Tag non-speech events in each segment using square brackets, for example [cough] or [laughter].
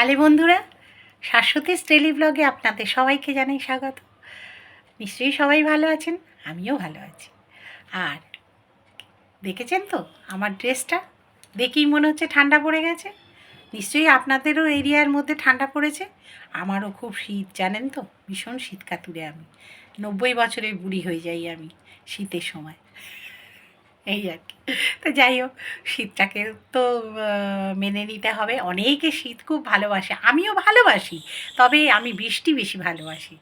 Hello বন্ধুরা শাশ্বতী স্টেলি ব্লগে আপনাদের সবাইকে জানাই স্বাগত। নিশ্চয়ই সবাই ভালো আছেন, আমিও ভালো আছি। আর দেখেছেন তো, আমার ড্রেসটা? দেখেই মনে হচ্ছে ঠান্ডা পড়ে গেছে। নিশ্চয়ই আপনাদেরও এরিয়ার মধ্যে ঠান্ডা পড়েছে। আমারও খুব শীত, জানেন তো? ভীষণ শীত কাতুরে আমি। নব্বই বছরের বুড়ি হয়ে যাই আমি শীতের সময়। এই আর কি। তো যাই হোক, শীতটাকে তো মেনে নিতে হবে। অনেকে শীত খুব ভালোবাসে, আমিও ভালোবাসি, তবে আমি বৃষ্টি বেশি ভালোবাসি।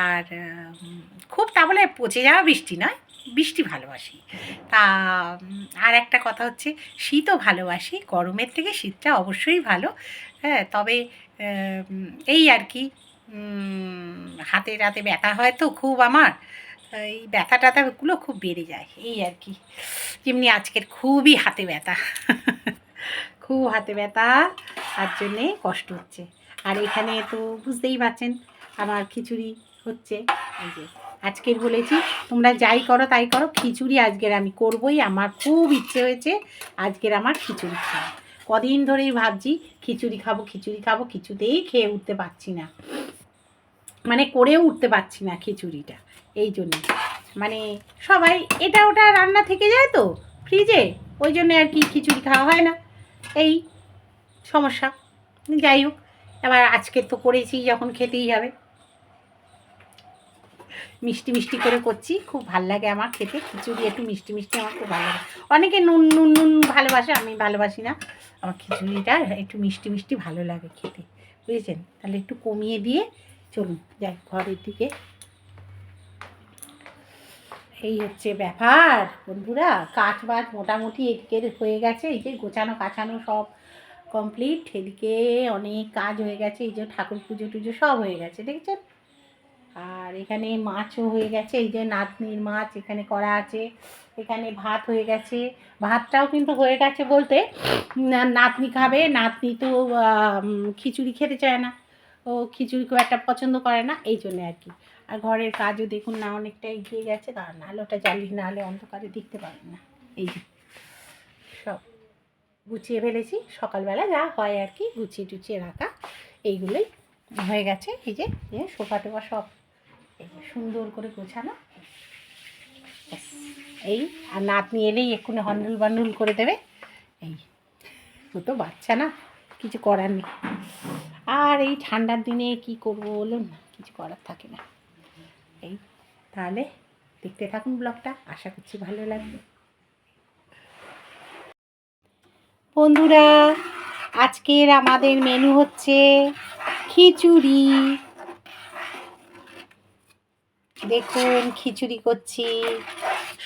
আর খুব তা বলে পচে যাওয়া বৃষ্টি নয়, বৃষ্টি ভালোবাসি। তা আর একটা কথা হচ্ছে, শীতও ভালোবাসি, গরমের থেকে শীতটা অবশ্যই ভালো। হ্যাঁ তবে এই আর কি হাতে রাতে ব্যথা হয় তো খুব আমার। এই ব্যথা ট্যাথাগুলো খুব বেড়ে যায়, এই আর কি। যেমনি আজকের খুবই হাতে ব্যথা। খুব হাতে ব্যথা, তার জন্যে কষ্ট হচ্ছে। আর এখানে তো বুঝতেই পারছেন, আমার খিচুড়ি হচ্ছে। এই যে, আজকের বলেছি, তোমরা যাই করো তাই করো, খিচুড়ি আজকের আমি করবই, আমার খুব ইচ্ছে হয়েছে আজকের আমার খিচুড়ি খাওয়া কদিন ধরেই ভাবছি, খিচুড়ি খাব খিচুড়ি খাব, কিছুতেই খেয়ে উঠতে পারছি না। মানে করেও উঠতে পারছি না খিচুড়িটা। এই জন্য। মানে সবাই এটা ওটা রান্না থেকে যায় তো ফ্রিজে, ওই জন্য আর কি খিচুড়ি খাওয়া হয় না। এই সমস্যা। যাই হোক, এবার আজকে তো করেছি, যখন খেতেই হবে। মিষ্টি মিষ্টি করে করছি, খুব ভালো লাগে আমার খেতে। খিচুড়ি একটু মিষ্টি মিষ্টি আমার খুব ভালো লাগে। অনেকে নুন নুন নুন ভালোবাসে, আমি ভালোবাসি না। আমার খিচুড়িটা একটু মিষ্টি মিষ্টি ভালো লাগে খেতে। বুঝেছেন? তাহলে একটু কমিয়ে দিয়ে চলুন, যাই ঘরের দিকে এই হচ্ছে ব্যাপার, বন্ধুরা। কাজ বাজ মোটামুটি এদিকে হয়ে গেছে, এই যে গোছানো কাছানো সব কমপ্লিট এদিকে অনেক কাজ হয়ে গেছে, এই যে ঠাকুর পুজো টুজো সব হয়ে গেছে, দেখছেন? আর এখানে মাছও হয়ে গেছে, এই যে নাতনির মাছ এখানে করা আছে। এখানে ভাত হয়ে গেছে, ভাতটাও কিন্তু হয়ে গেছে বলতে নাতনি খাবে, নাতনি তো খিচুড়ি খেতে চায় না। ও খিচুড়ি খুব একটা পছন্দ করে না, এই জন্য আর কি। আর ঘরের কাজও দেখুন না অনেকটা এগিয়ে গেছে, কারণ আলোটা জ্বালিয়ে না হলে অন্ধকারে দেখতে পাবেন না। এই যে, সব গুছিয়ে ফেলেছি, সকালবেলা যা হয় আর কি, গুছিয়ে টুচিয়ে রাখা, এইগুলোই হয়ে গেছে। এই যে সোফা টোফা সব সুন্দর করে গোছানো। এই, আর নাতনি এলেই এক্ষুনি হন্ডুল বান্ডুল করে দেবে। এই তো বাচ্চা না, কিছু করার নেই। আর এই ঠান্ডার দিনে কি করব বলুন না, কিছু করার থাকে না। এই তাহলে দেখতে থাকুন ব্লগটা, আশা করছি ভালো লাগবে। বন্ধুরা, আজকের আমাদের মেনু হচ্ছে খিচুড়ি। দেখুন, খিচুড়ি করছি।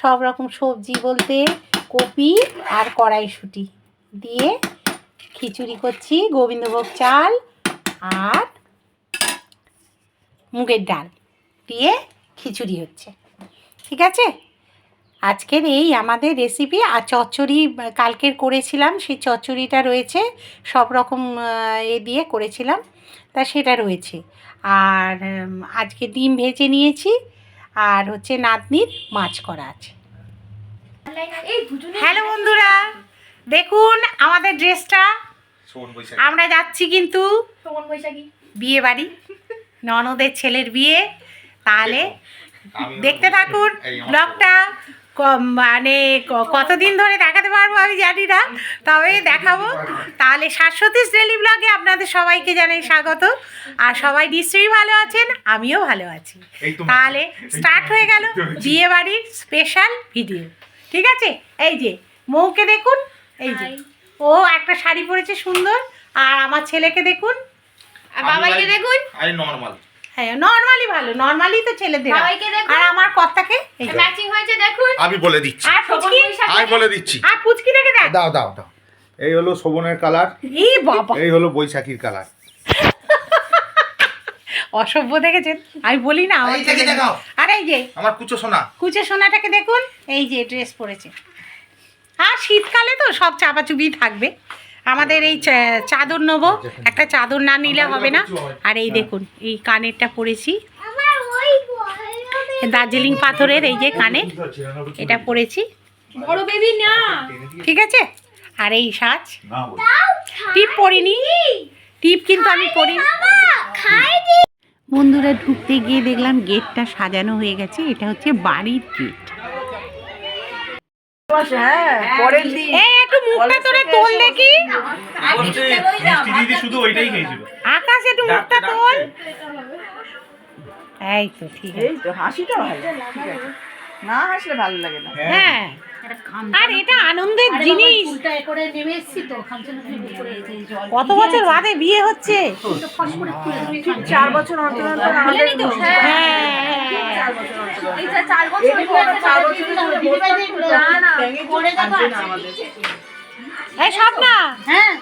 সব রকম সবজি বলতে কপি আর কড়াইশুঁটি দিয়ে খিচুড়ি করছি। গোবিন্দভোগ চাল আর মুগের ডাল দিয়ে খিচুড়ি হচ্ছে। ঠিক আছে? আজকের এই আমাদের রেসিপি আর চচ্চড়ি কালকের করেছিলাম সেই চচ্চড়িটা রয়েছে সব রকম এ দিয়ে করেছিলাম তা সেটা রয়েছে। আর আজকে ডিম ভেজে নিয়েছি আর হচ্ছে নাতনির মাছ করা আছে। হ্যালো বন্ধুরা দেখুন আমাদের ড্রেসটা আমরা যাচ্ছি কিন্তু বিয়ে বাড়ি ননদের ছেলের বিয়ে। তাহলে দেখতে থাকুন ব্লগটা। মানে ক- কতদিন ধরে দেখাতে পারব আমি জানি না। তবে দেখাবো। তাহলে শাশ্বতী ডেলি ব্লগে আপনাদের সবাইকে জানাই স্বাগত। আর সবাই নিশ্চয়ই ভালো আছেন আমিও ভালো আছি। তাহলে স্টার্ট হয়ে গেল বিয়ে বাড়ির স্পেশাল ভিডিও ঠিক আছে? এই যে মৌকে দেখুন। এই যে। ও একটা শাড়ি পরেছে সুন্দর। আর আমার ছেলেকে দেখুন। আর বাবাইকে দেখুন। আই নরমাল হ্যাঁ নর্মালি ভালো। নর্মালি তো ছেলেদের। বাবাইকে দেখুন। আর আমার কর্তাকে এই ম্যাচিং হয়েছে দেখুন। আমি বলে দিচ্ছি। আর পুচকি? আমি বলে দিচ্ছি। আর পুচকি রেখে দেখ। দাও দাও দাও। এই হলো শোভনের কালার। এই বাবা। এই হলো বৈশাখীর কালার। অসভ্য দেখেছেন? আমি বলি না আমার। আর এই যে। আমার কুচো সোনা। কুচো সোনাটাকে দেখুন। এই যে ড্রেস পরেছে। আর শীতকালে তো সব চাপাচুপি থাকবে। আমাদের এই চা- চাদর নেব। একটা চাদর না নিলে হবে না। আর এই দেখুন এই কানেরটা পরেছি। দার্জিলিং পাথরের এই যে কানের এটা পরেছি। বড় বেবি না। ঠিক আছে? আর এই সাজ। টিপ পরিনি। টিপ কিন্তু আমি করি বন্ধুরা ঢুকতে গিয়ে দেখলাম গেটটা সাজানো হয়ে গেছে। এটা হচ্ছে বাড়ির গেট পরের দিন এই একটু মুখটা তোরা তোল দেখি মিষ্টি দিদি শুধু ওইটাই খেয়েছিল আকাশ একটু মুখটা তোল। এই তো ঠিক আছে। তো হাসিটা ভালো। ঠিক আছে না হাসলে ভালো লাগে না। হ্যাঁ। আর এটা আনন্দের জিনিস। কত বছর বাদে বিয়ে হচ্ছে? চার বছর অন্তর অন্তর হ্যাঁ। হ্যাঁ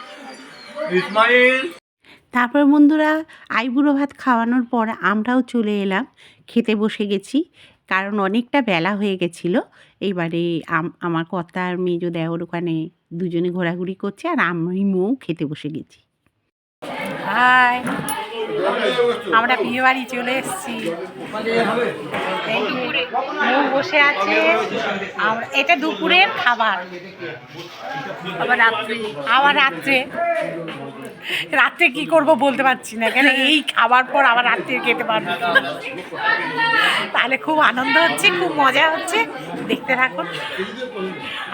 তারপর বন্ধুরা আইবুড়ো ভাত খাওয়ানোর পর আমরাও চলে এলাম খেতে বসে গেছি। কারণ অনেকটা বেলা হয়ে গেছিল। এইবারে আম, আমার কর্তা আর মেজো দেওয়ার ওখানে দুজনে ঘোরাঘুরি করছে আর আমি মৌ খেতে বসে গেছি। হাই, আমরা বিয়ে বাড়ি চলে এসেছি। মৌ বসে আছে। এটা দুপুরের খাবার। আবার রাত্রে আবার রাত্রে। রাত্রে কি করব বলতে পারছি না, কেন এই খাবার পর আবার রাত্রে খেতে পারব। তাহলে খুব আনন্দ হচ্ছে, খুব মজা হচ্ছে। দেখতে থাকুন।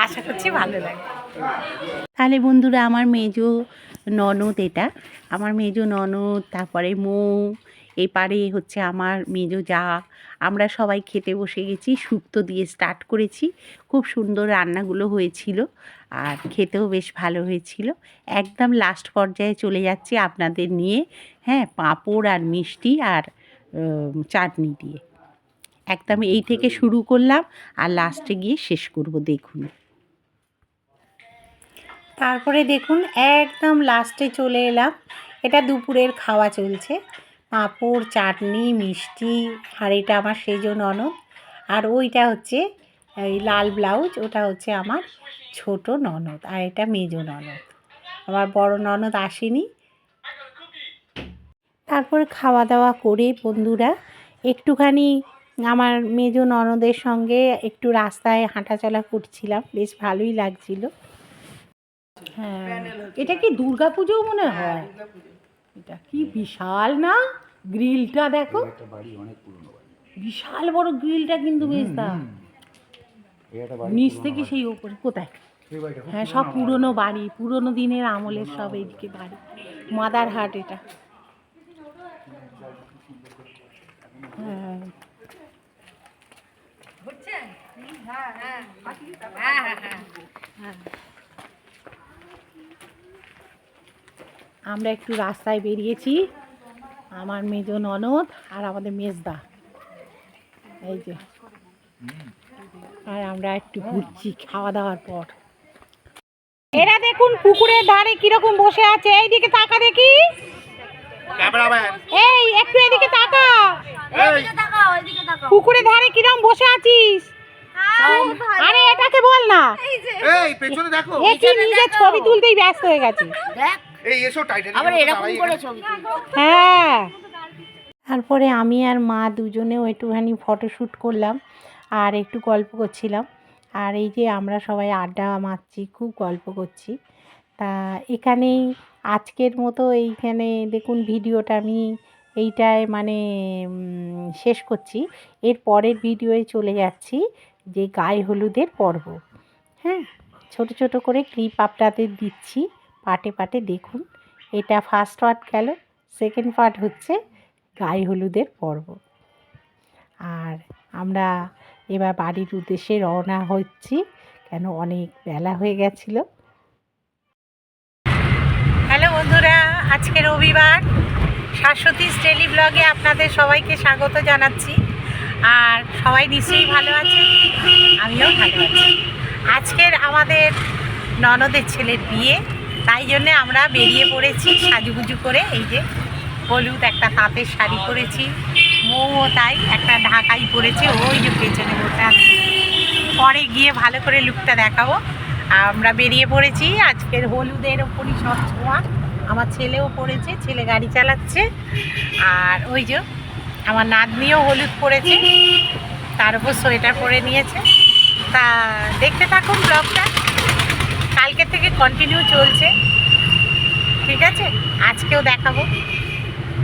আশা করছি ভালো লাগে। তাহলে বন্ধুরা, আমার মেজো ননদ এটা। আমার মেজো ননদ, তারপরে মৌ এপারে হচ্ছে আমার মেজো যা। আমরা সবাই খেতে বসে গেছি শুক্তো দিয়ে স্টার্ট করেছি। খুব সুন্দর রান্নাগুলো হয়েছিল। আর খেতেও বেশ ভালো হয়েছিল। একদম লাস্ট পর্যায়ে চলে যাচ্ছি আপনাদের নিয়ে হ্যাঁ পাঁপড় আর মিষ্টি আর চাটনি দিয়ে। একদম এই থেকে শুরু করলাম আর লাস্টে গিয়ে শেষ করব দেখুন। তারপরে দেখুন একদম লাস্টে চলে এলাম। এটা দুপুরের খাওয়া চলছে। পাঁপড় চাটনি মিষ্টি আর এটা আমার সেজো ননদ আর ওইটা হচ্ছে এই লাল ব্লাউজ ওটা হচ্ছে আমার ছোট ননদ আর এটা মেজো ননদ। আমার বড় ননদ আসেনি। তারপর খাওয়া দাওয়া করে বন্ধুরা একটুখানি আমার মেজো ননদের সঙ্গে একটু রাস্তায় হাঁটাচলা করছিলাম বেশ ভালোই লাগছিল। হ্যাঁ এটা কি দুর্গা পুজোও মনে হয়? এটা কি বিশাল না? গ্রিলটা দেখো। বিশাল বড় গ্রিলটা কিন্তু বেশ দাম। নিচ থেকে সেই ওপরে কোথায়? হ্যাঁ সব পুরনো বাড়ি পুরনো দিনের আমলের সব এইদিকে বাড়ি। মাদারহাট এটা। হ্যাঁ। আমরা একটু রাস্তায় বেরিয়েছি আমার মেজো ননদ আর আমাদের মেজদা। এই যে। আর আমরা একটু ঘুরছি খাওয়া দাওয়ার পর। এরা দেখুন পুকুরের ধারে কীরকম বসে আছে। এইদিকে তাকা দেখি। এই একটু এদিকে তাকা। পুকুরের ধারে কিরম বসে আছিস? আরে এটাকে বল না। এই পেছনে দেখো। এ কি নিজের ছবি তুলতেই ব্যস্ত হয়ে গেছে। এই এসো টাইটানিক আবার এরকম করে ছবি হ্যাঁ। তারপরে আমি আর মা দুজনেও একটুখানি ফটোশ্যুট করলাম। আর একটু গল্প করছিলাম। আর এই যে আমরা সবাই আড্ডা মারছি, খুব গল্প করছি। তা এখানেই আজকের মতো এইখানে দেখুন ভিডিওটা আমি এইটায় মানে শেষ করছি। এর পরের ভিডিওয়ে চলে যাচ্ছি যে গায়ে হলুদের পর্ব। হ্যাঁ ছোট ছোট করে ক্লিপ আপনাদের দিচ্ছি, পাটে পাটে দেখুন। এটা ফার্স্ট পার্ট গেল সেকেন্ড পার্ট হচ্ছে গায়ে হলুদের পর্ব। আর আমরা এবার বাড়ির উদ্দেশ্যে রওনা হচ্ছি। কেন অনেক বেলা হয়ে গেছিল। হ্যালো বন্ধুরা, আজকে রবিবার। শাশ্বতী স্টেলি ব্লগে আপনাদের সবাইকে স্বাগত জানাচ্ছি। আর সবাই নিশ্চয়ই ভালো আছে আমিও ভালো আছি। আজকের আমাদের ননদের ছেলের বিয়ে, তাই জন্য আমরা বেরিয়ে পড়েছি সাজুগুজু করে। এই যে হলুদ একটা তাঁতের শাড়ি পরেছি। মৌও তাই একটা ঢাকাই পরেছে ওই যে পেছনে আছে। পরে গিয়ে ভালো করে লুকটা দেখাবো। আমরা বেরিয়ে পড়েছি, আজকের হলুদের ওপরই সব ছোঁয়া। আমার ছেলেও পড়েছে, ছেলে গাড়ি চালাচ্ছে। আর ওই যে আমার নাতনিও হলুদ পরেছে তার উপর সোয়েটার পরে নিয়েছে। তা দেখতে থাকুন ব্লগটা। কালকে থেকে কন্টিনিউ চলছে। ঠিক আছে? আজকেও দেখাবো।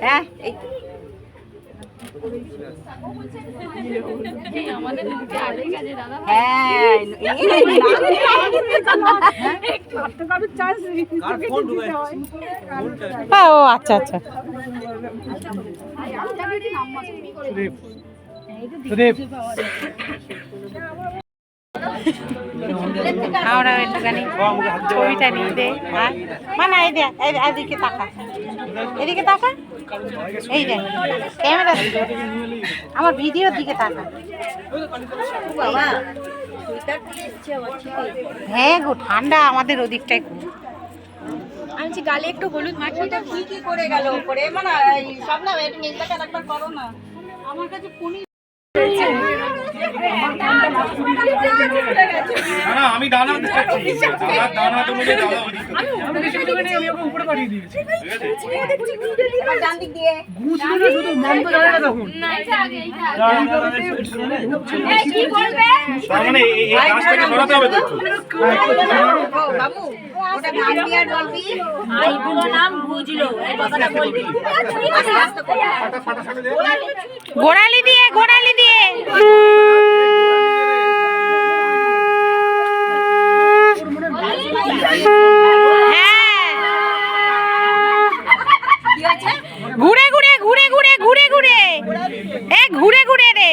হ্যাঁ এই তো। হ্যাঁ, ও আচ্ছা আচ্ছা। আমরা একটুখানি ছবিটা নিয়ে দে আর মানে এই দে এই এদিকে তাকা। এদিকে তাকা। এই দে ক্যামেরা আমার ভিডিওর দিকে তাকা। হ্যাঁ গো, ঠান্ডা আমাদের ওদিকটাই খুব। আমি গালে একটু হলুদ মাখিয়ে এটা কি কি করে গেল করে মানে সব না একটু মেজদাকে একবার করো না। না না আমি দানা দানা দানা তুমি দানা ওদিকে এবার ডান দিক দিয়ে তার মানে এই এই গাছটাকে সরাতে হবে তো একটু। ও বাবু ওটা গান দিয়ে আর বলবি আই পুরো নাম বুঝলো এই কথাটা বলবি আস্তে আস্তে করে গোড়ালি দিয়ে গোড়ালি দিয়ে হ্যাঁ কি হয়েছে ঘুরে ঘুরে ঘুরে ঘুরে ঘুরে ঘুরে এ ঘুরে ঘুরে রে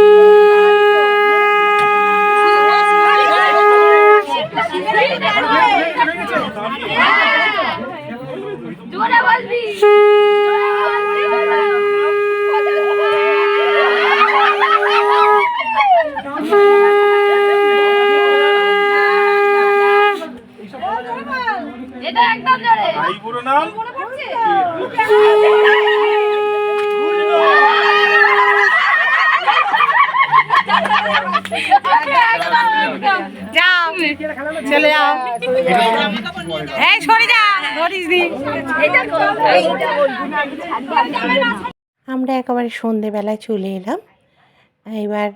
জোরে বলবি এটা একদম জোরে ভাই পুরো নাম যাও চলে যাও এই সরে যা ধরিস দি আমরা একেবারে সন্ধেবেলায় চলে এলাম। এবার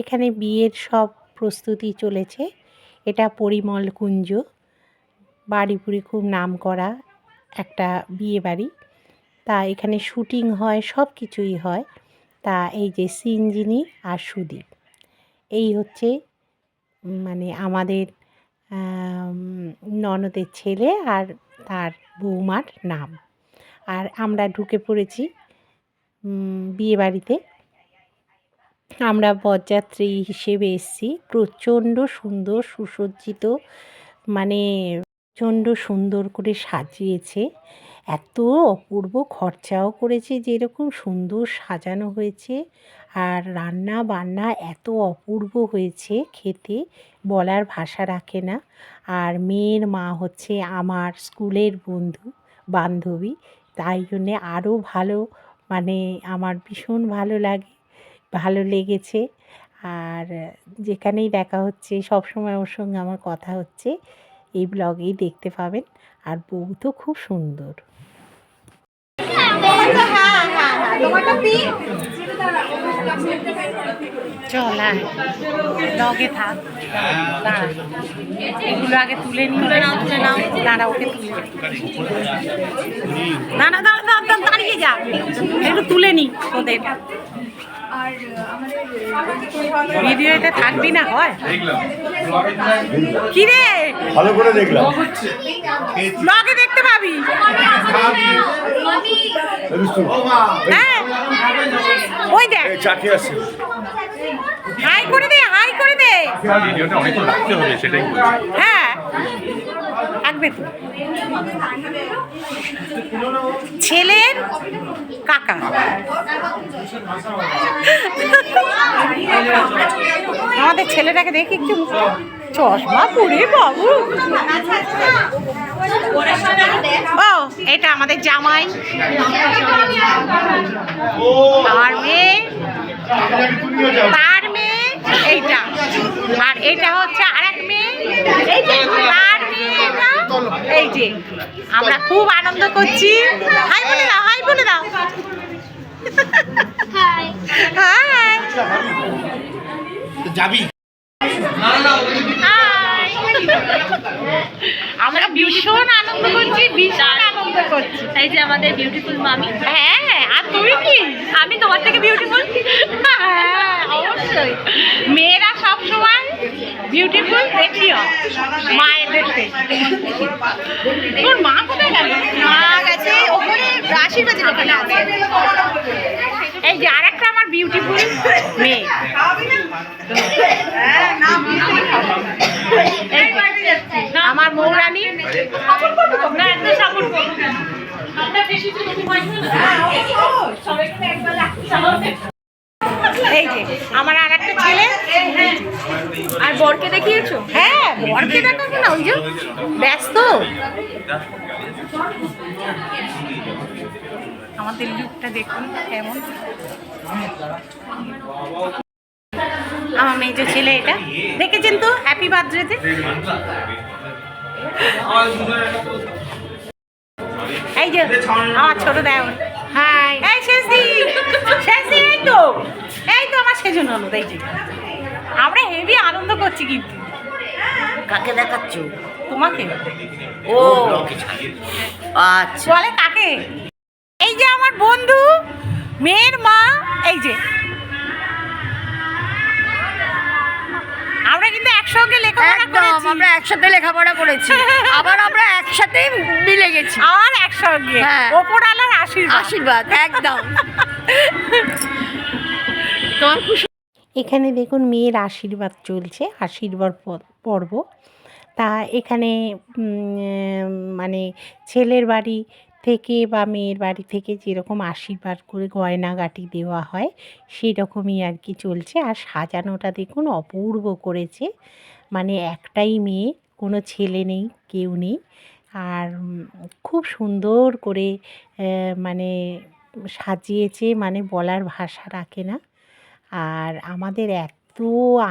এখানে বিয়ের সব প্রস্তুতি চলেছে। এটা পরিমল কুঞ্জ। বাড়িপুরে খুব নাম করা একটা বিয়ে বাড়ি তা এখানে শুটিং হয়, সব কিছুই হয়। তা এই যে সিনজিনি আর সুদীপ। এই হচ্ছে মানে আমাদের ননদের ছেলে আর তার বৌমার নাম। আর আমরা ঢুকে পড়েছি উম, বিয়েবাড়িতে। আমরা বরযাত্রী হিসেবে এসেছি। প্রচণ্ড সুন্দর সুসজ্জিত মানে প্রচণ্ড সুন্দর করে সাজিয়েছে। এত অপূর্ব খরচাও করেছে যেরকম সুন্দর সাজানো হয়েছে। আর রান্না বান্না এত অপূর্ব হয়েছে খেতে বলার ভাষা রাখে না। আর মেয়ের মা হচ্ছে আমার স্কুলের বন্ধু বান্ধবী। তাই জন্যে আরও ভালো মানে আমার ভীষণ ভালো লাগে, ভালো লেগেছে। আর যেখানেই দেখা হচ্ছে সব সময় ওর সঙ্গে আমার কথা হচ্ছে, এই ব্লগেই দেখতে পাবেন। আর বউ তো খুব সুন্দর। চল লগে থাক। দাঁড়া। এগুলো আগে তুলে তুলে নাও তুলে নাও। দাঁড়া ওকে তুলে না দাঁড়া দাঁড়া, দাঁড়িয়ে যা। একটু তুলে নি ওদের। ভিডিওতে থাকবি না হয়? কি রে ভালো করে দেখলাম। ব্লগে দেখতে পাবি। হ্যাঁ। ওই দেখ। চাকরি আছে। হাই করে দে হাই করে দে। ভিডিওটা অনেকক্ষণ রাখতে হবে সেটাই হ্যাঁ। থাকবে তো। ছেলের কাকা। আমাদের ছেলেটাকে দেখি একটু চশমা পরে বাবু। ও এটা আমাদের জামাই। আর মেয়ে। তার মেয়ে এইটা। আর এটা হচ্ছে আরেক মেয়ে। এই যে তার মেয়ে এটা। এই যে আমরা খুব আনন্দ করছি। হাই বলে দাও হাই বলে দাও। যাবি? আমরা ভীষণ আনন্দ করছি ভীষণ আনন্দ করছি। এই যে আমাদের বিউটিফুল মামি হ্যাঁ আর তুমি কি? আমি তোমার থেকে বিউটিফুল হ্যাঁ অবশ্যই। মেয়েরা সব সময় বিউটিফুল দেখিও। মায়েদের তোর মা কোথায় গেল? মা গেছে ওপরে আশীর্বাদের ওখানে আছে। এই যে আরেকটা আমার বিউটিফুল মেয়ে। এই যে, আমার মৌরানী? না এত সাপোর্ট করো এই যে আমার আর একটা ছেলে আর বরকে দেখিয়েছো? হ্যাঁ বরকে দেখাবো না ওই যে। ব্যস্ত। আমাদের লুকটা দেখুন কেমন। আমার মেজো ছেলে এটা। দেখেছেন তো? হ্যাপি বার্থডেতে এই যে আমার ছোট দেওয়ার হাই। এই শেষদি শেষদি এই তো। এই তো আমার সেজন্য হলো এই যে। আমরা হেভি আনন্দ করছি কিন্তু। কাকে দেখাচ্ছ? তোমাকে? ও। আচ্ছা। বলে কাকে? এই যে আমার বন্ধু মেয়ের মা এই যে। আমরা কিন্তু একসঙ্গে লেখাপড়া একদম করেছি। আমরা একসাথে লেখাপড়া করেছি। [laughs] আবার আমরা একসাথে মিলে গেছি। আর একসঙ্গে। হ্যাঁ। ওপর আলার আশীর্বাদ। আশীর্বাদ একদম। [laughs] তোমার খুশি এখানে দেখুন মেয়ের আশীর্বাদ চলছে আশীর্বাদ প- পর্ব। তা এখানে উম, মানে ছেলের বাড়ি থেকে বা মেয়ের বাড়ি থেকে যেরকম আশীর্বাদ করে গয়নাগাটি দেওয়া হয় সেই রকমই আর কি চলছে। আর সাজানোটা দেখুন অপূর্ব করেছে। মানে একটাই মেয়ে, কোনো ছেলে নেই, কেউ নেই। আর খুব সুন্দর করে মানে সাজিয়েছে মানে বলার ভাষা রাখে না। আর আমাদের এত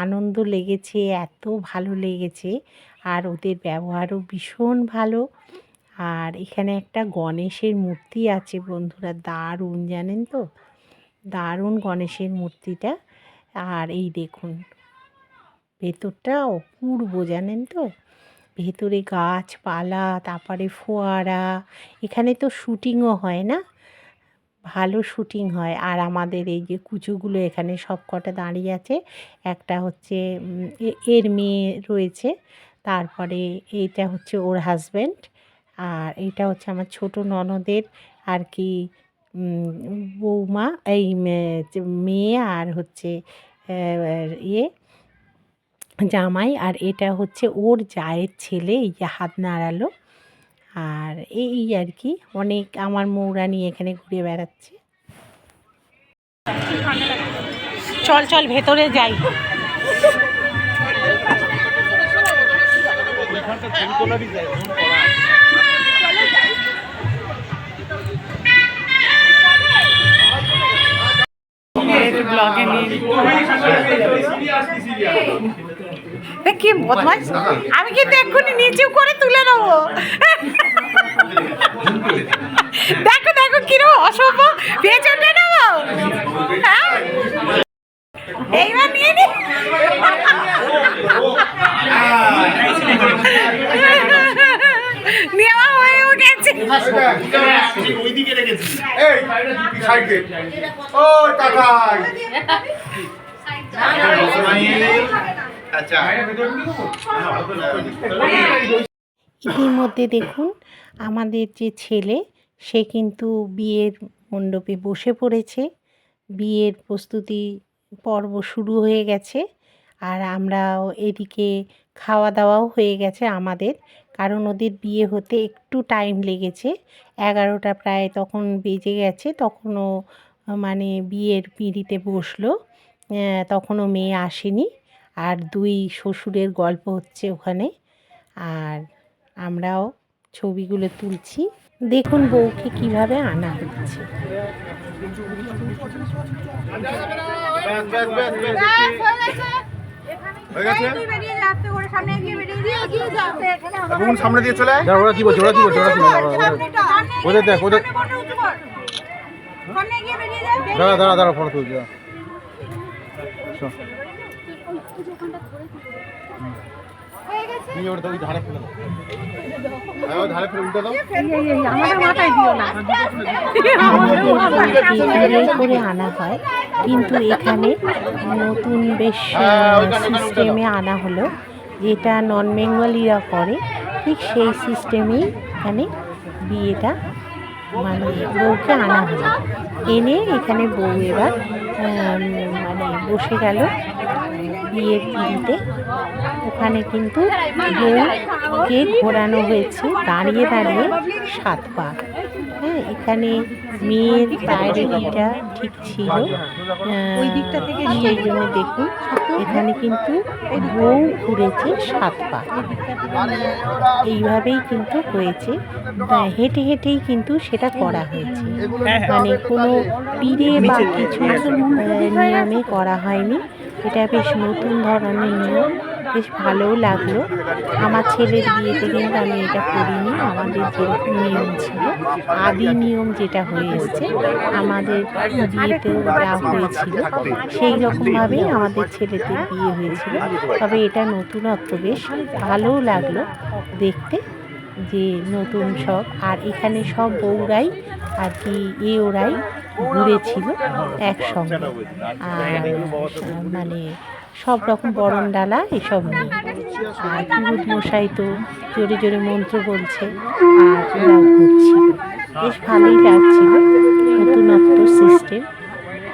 আনন্দ লেগেছে, এত ভালো লেগেছে। আর ওদের ব্যবহারও ভীষণ ভালো। আর এখানে একটা গণেশের মূর্তি আছে বন্ধুরা, দারুণ জানেন তো? দারুণ গণেশের মূর্তিটা। আর এই দেখুন, ভেতরটা অপূর্ব জানেন তো? ভেতরে গাছপালা, তারপরে ফোয়ারা, এখানে তো শুটিংও হয় না? ভালো শুটিং হয়। আর আমাদের এই যে কুচুগুলো, এখানে সব কটা দাঁড়িয়ে আছে। একটা হচ্ছে এর মেয়ে রয়েছে। তারপরে এইটা হচ্ছে ওর হাজব্যান্ড আর এটা হচ্ছে আমার ছোট ননদের আর কি বৌমা, এই মেয়ে আর হচ্ছে ইয়ে জামাই। আর এটা হচ্ছে ওর জায়ের ছেলে, এই যে হাত নাড়ালো। আর এই আর কি, অনেক আমার মৌরানি এখানে ঘুরে বেড়াচ্ছে। চল চল, ভেতরে যাই। ব্লগে নিয়ে এ কি বদমাইশ? আমি কিন্তু এক্ষুনি নিচু করে তুলে নেব। দেখো দেখো কীরকম অসভ্য পেছনটা নেব। হ্যাঁ? এইবার নিয়ে নি। হয়েও গেছে ওইদিকে রেখেছি। এই সাইডে ও টাকাই আচ্ছা। ইতিমধ্যে দেখুন আমাদের যে ছেলে সে কিন্তু বিয়ের মণ্ডপে বসে পড়েছে। বিয়ের প্রস্তুতি পর্ব শুরু হয়ে গেছে। আর আমরাও এদিকে খাওয়া দাওয়াও হয়ে গেছে আমাদের। কারণ ওদের বিয়ে হতে একটু টাইম লেগেছে। এগারোটা প্রায় তখন বেজে গেছে, তখনও মানে বিয়ের পিঁড়িতে বসল। তখনও মেয়ে আসেনি। আর দুই শ্বশুরের গল্প হচ্ছে ওখানে। আর আমরাও ছবিগুলো তুলছি। দেখুন বউকে কীভাবে আনা হচ্ছে। ব্যাস ব্যাস ব্যাস হয়ে গেছে? এখন সামনে দিয়ে চলে আয়। ওরা কি বলছে ওরা কি বলছে ওরা কি বলছে ওদের দেখ ওদের দাঁড়া দাঁড়া দাঁড়া ফটো তুলছি দাঁড়া। ধারে ফেলে দাও। ওই ধারে ফেলে উল্টে দাও। এইভাবে করে আনা হয়। কিন্তু এখানে নতুন বেশ সিস্টেমে আনা হলো, যেটা নন বেঙ্গলিরা করে। ঠিক সেই সিস্টেমেই এখানে বিয়েটা মানে বউকে আনা হলো। এনে এখানে বউ এবার মানে বসে গেল বিয়ের পিড়িতে ওখানে কিন্তু বউকে ঘোরানো হয়েছে, দাঁড়িয়ে দাঁড়িয়ে সাত পা এখানে মেয়ের প্রায়োরিটিটা ঠিক ছিল। ওই দিকটা থেকে সেই জন্য দেখুন। এখানে কিন্তু বউ ঘুরেছে সাত পা। এইভাবেই কিন্তু হয়েছে। হ্যাঁ, হেঁটে হেঁটেই কিন্তু সেটা করা হয়েছে। মানে কোনো পিড়ে বা কিছু নিয়মে করা হয়নি। এটা বেশ নতুন ধরনের নিয়ম। বেশ ভালোও লাগল। আমার ছেলের বিয়েতে কিন্তু আমি এটা করিনি, আমাদের যেরকম নিয়ম ছিল, আদি নিয়ম যেটা হয়ে এসছে, আমাদের বিয়েতেও যা হয়েছিল, সেই রকমভাবেই আমাদের ছেলেদের বিয়ে হয়েছিল। তবে এটা নতুনত্ব বেশ ভালোও লাগল দেখতে যে নতুন সব, আর এখানে সব বউরাই আর কি এ ওরাই ঘুরেছিল একসঙ্গে। আর মানে সব রকম বরণ ডালা এসব নিয়ে। আর পুরুত মশাই তো জোরে জোরে মন্ত্র বলছে আর ওরাও ঘুরছিল বেশ ভালোই লাগছিল নতুনত্ব সিস্টেম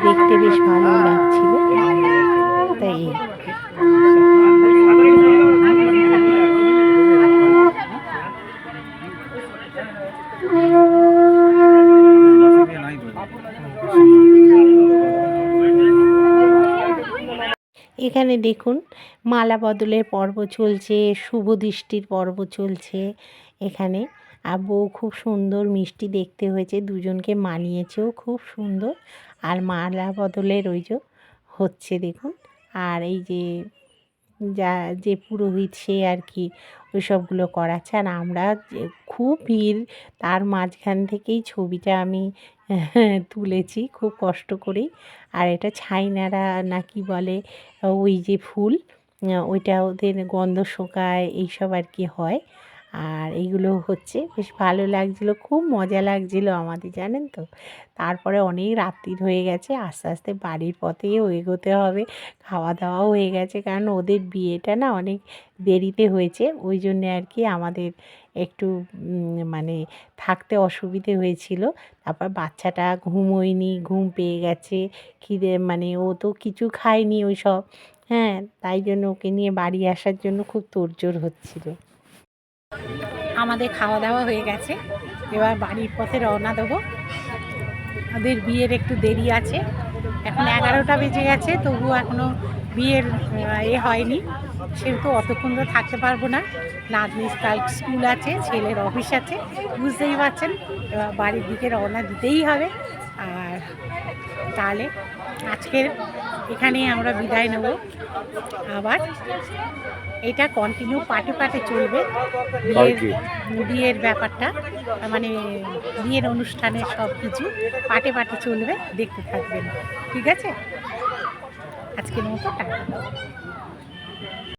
দেখতে বেশ ভালোই লাগছিল। তাই এখানে দেখুন, মালা বদলের পর্ব চলছে, শুভ দৃষ্টির পর্ব চলছে এখানে। আর বউ খুব সুন্দর মিষ্টি দেখতে হয়েছে, দুজনকে মানিয়েছেও খুব সুন্দর। আর মালা বদলের ওই যে হচ্ছে দেখুন, আর এই যে যা, যে পুরোহিত সে আর কি ওই সবগুলো করাচ্ছে। আর আমরা খুব ভিড়, তার মাঝখান থেকেই ছবিটা আমি [laughs] তুলেছি খুব কষ্ট করেই। আর এটা ছাইনারা নাকি বলে, ওই যে ফুল ওইটা ওদের গন্ধ শোকায়, এইসব আর কি হয়। আর এইগুলো হচ্ছে বেশ ভালো লাগছিল, খুব মজা লাগছিল আমাদের, জানেন তো? তারপরে অনেক রাত্রির হয়ে গেছে, আস্তে আস্তে বাড়ির পথে এগোতে হবে খাওয়া দাওয়াও হয়ে গেছে, কারণ ওদের বিয়েটা না অনেক দেরিতে হয়েছে, ওই জন্যে আর কি আমাদের একটু মানে থাকতে অসুবিধে হয়েছিল, তারপর বাচ্চাটা ঘুমোয়নি, ঘুম পেয়ে গেছে, খিদে মানে ও তো কিছু খায়নি ওই সব হ্যাঁ তাই জন্য ওকে নিয়ে বাড়ি আসার জন্য খুব তোড়জোড় হচ্ছিল। আমাদের খাওয়া দাওয়া হয়ে গেছে। এবার বাড়ির পথে রওনা দেবো। ওদের বিয়ের একটু দেরি আছে। এখন এগারোটা বেজে গেছে, তবুও এখনও বিয়ের এ হয়নি। সেহেতু অতক্ষণ তো থাকতে পারব না। নাতনির কাল স্কুল আছে, ছেলের অফিস আছে। বুঝতেই পারছেন, এবার বাড়ির দিকে রওনা দিতেই হবে। আর তাহলে আজকের এখানেই আমরা বিদায় নেব। আবার এটা কন্টিনিউ পাটে পাটে চলবে। বিয়ের বিয়ের ব্যাপারটা মানে বিয়ের অনুষ্ঠানের সব কিছু পাটে পাটে চলবে দেখতে থাকবেন। ঠিক আছে? আজকের মতো টাটা।